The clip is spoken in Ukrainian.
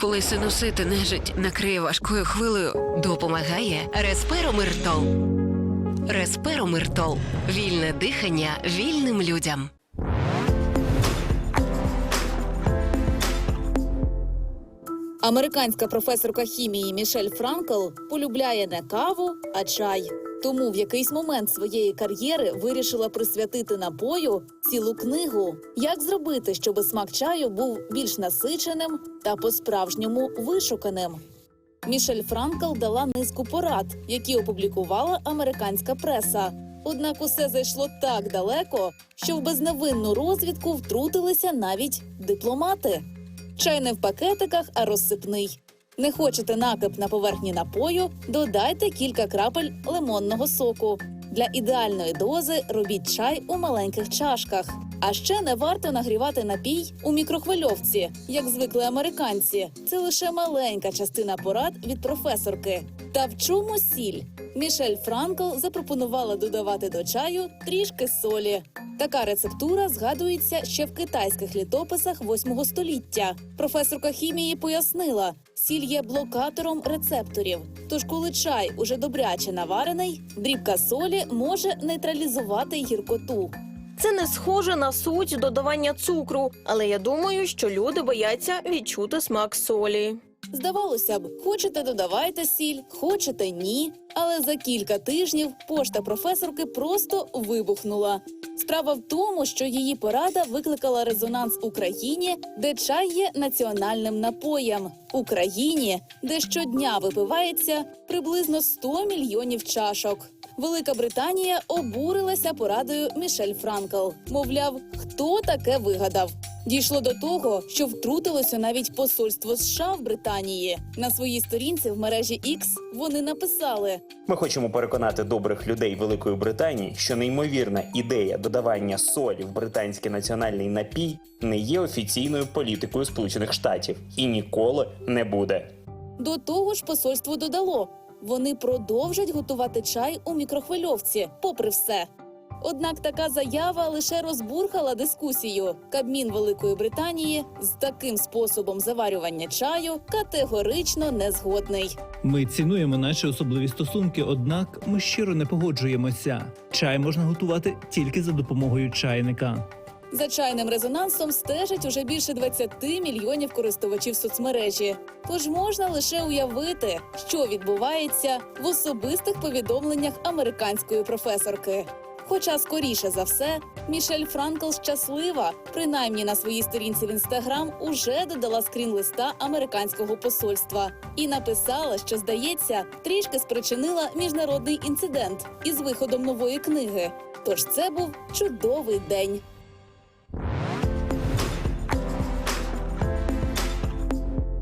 Коли синусити нежить накриє важкою хвилею, Допомагає Респиромиртол. Респиромиртол. Вільне дихання вільним людям. Американська професорка хімії Мішель Франкл полюбляє не каву, а чай. Тому в якийсь момент своєї кар'єри вирішила присвятити напою цілу книгу. Як зробити, щоб смак чаю був більш насиченим та по-справжньому вишуканим? Мішель Франкл дала низку порад, які опублікувала американська преса. Однак усе зайшло так далеко, що в безневинну розвідку втрутилися навіть дипломати. Чай не в пакетиках, а розсипний. Не хочете накип на поверхні напою, додайте кілька крапель лимонного соку. Для ідеальної дози робіть чай у маленьких чашках. А ще не варто нагрівати напій у мікрохвильовці, як звикли американці. Це лише маленька частина порад від професорки. Та в чому сіль? Мішель Франкл запропонувала додавати до чаю трішки солі. Така рецептура згадується ще в китайських літописах 8 століття. Професорка хімії пояснила, сіль є блокатором рецепторів. Тож, коли чай уже добряче наварений, дрібка солі може нейтралізувати гіркоту. Це не схоже на суть додавання цукру, але я думаю, що люди бояться відчути смак солі. Здавалося б, хочете додавайте сіль, хочете ні. Але за кілька тижнів пошта професорки просто вибухнула. Справа в тому, що її порада викликала резонанс Україні, де чай є національним напоєм. Україні, де щодня випивається приблизно 100 мільйонів чашок. Велика Британія обурилася порадою Мішель Франкл. Мовляв, хто таке вигадав? Дійшло до того, що втрутилося навіть посольство США в Британії. На своїй сторінці в мережі X вони написали: Ми хочемо переконати добрих людей Великої Британії, що неймовірна ідея додавання солі в британський національний напій не є офіційною політикою Сполучених Штатів і ніколи не буде. до того ж, посольство додало: вони продовжать готувати чай у мікрохвильовці, попри все. Однак така заява лише розбурхала дискусію. Кабмін Великої Британії з таким способом заварювання чаю категорично не згодний. Ми цінуємо наші особливі стосунки, однак ми щиро не погоджуємося. Чай можна готувати тільки за допомогою чайника. За чайним резонансом стежить уже більше 20 мільйонів користувачів соцмережі. Тож можна лише уявити, що відбувається в особистих повідомленнях американської професорки. Хоча, скоріше за все, Мішель Франкл щаслива, принаймні на своїй сторінці в інстаграм уже додала скрін листа американського посольства і написала, що здається, трішки спричинила міжнародний інцидент із виходом нової книги. Тож це був чудовий день.